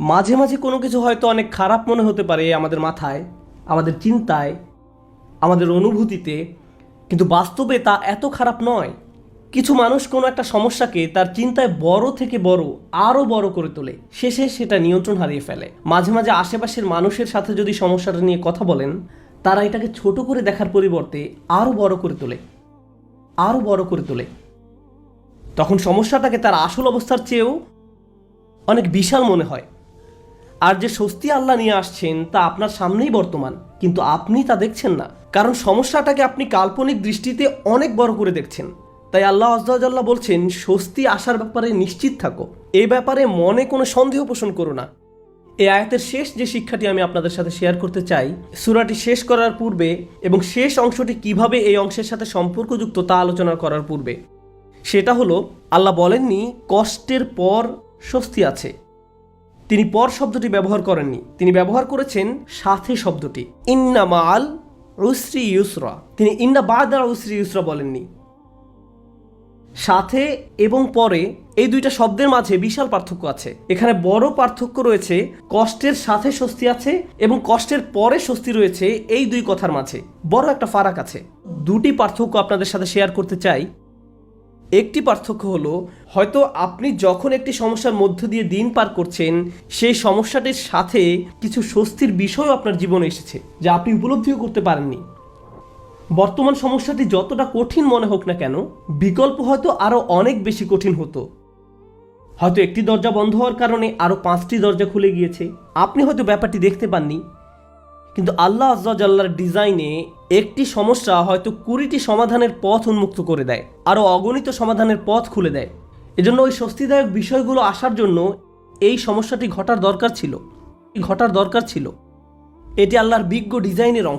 মাঝে মাঝে কোনো কিছু হয়তো অনেক খারাপ মনে হতে পারে আমাদের মাথায়, আমাদের চিন্তায়, আমাদের অনুভূতিতে, কিন্তু বাস্তবে তা এত খারাপ নয়। কিছু মানুষ কোনো একটা সমস্যাকে তার চিন্তায় বড় থেকে বড়, আরও বড় করে তোলে। শেষে সেটা নিয়ন্ত্রণ হারিয়ে ফেলে। মাঝে মাঝে আশেপাশের মানুষের সাথে যদি সমস্যাটা নিয়ে কথা বলেন, তারা এটাকে ছোট করে দেখার পরিবর্তে আরও বড় করে তোলে। আরও বড় করে তোলে। তখন সমস্যাটাকে তার আসল অবস্থার চেয়েও অনেক বিশাল মনে হয়। আর যে স্বস্তি আল্লাহ নিয়ে আসছেন তা আপনার সামনেই বর্তমান, কিন্তু আপনি তা দেখছেন না। কারণ সমস্যাটাকে আপনি কাল্পনিক দৃষ্টিতে অনেক বড় করে দেখছেন। তাই আল্লাহ আজদাল্লাহ বলছেন, স্বস্তি আসার ব্যাপারে নিশ্চিত থাকো। এ ব্যাপারে মনে কোনো সন্দেহ পোষণ করো না। এই আয়াতের শেষ যে শিক্ষাটি আমি আপনাদের সাথে শেয়ার করতে চাই, সুরাটি শেষ করার পূর্বে এবং শেষ অংশটি কীভাবে এই অংশের সাথে সম্পর্কযুক্ত তা আলোচনা করার পূর্বে। সেটা হলো, আল্লাহ বলেননি, কষ্টের পর স্বস্তি আছে। তিনি পর শব্দটি ব্যবহার করেননি। তিনি ব্যবহার করেছেন সাথে শব্দটি। ইন্না মাল উসরি ইউসরা। তিনি ইন্না বাদার উসরি ইউসরা বলেননি। সাথে এবং পরে এই দুইটা শব্দের মাঝে বিশাল পার্থক্য আছে। এখানে বড় পার্থক্য রয়েছে, কষ্টের সাথে স্বস্তি আছে এবং কষ্টের পরে স্বস্তি রয়েছে এই দুই কথার মাঝে। বড় একটা ফারাক আছে। দুটি পার্থক্য আপনাদের সাথে শেয়ার করতে চাই। একটি পার্থক্য হলো, হয়তো আপনি যখন একটি সমস্যার মধ্য দিয়ে দিন পার করছেন, সেই সমস্যাটির সাথে কিছু স্বস্তির বিষয়ও আপনার জীবনে এসেছে, যা আপনি উপলব্ধিও করতে পারেননি। বর্তমান সমস্যাটি যতটা কঠিন মনে হোক না কেন, বিকল্প হয়তো আরও অনেক বেশি কঠিন হতো। হয়তো একটি দরজা বন্ধ হওয়ার কারণে আরও পাঁচটি দরজা খুলে গিয়েছে। আপনি হয়তো ব্যাপারটি দেখতে পাননি কিন্তু আল্লাহ আজ্লার ডিজাইনে একটি সমস্যা হয়তো কুড়িটি সমাধানের পথ উন্মুক্ত করে দেয়, আরও অগণিত সমাধানের পথ খুলে দেয়। এজন্য ওই স্বস্তিদায়ক বিষয়গুলো আসার জন্য এই সমস্যাটি ঘটার দরকার ছিল। ঘটার দরকার ছিল। এটি আল্লাহর বিজ্ঞ ডিজাইনের অংশ।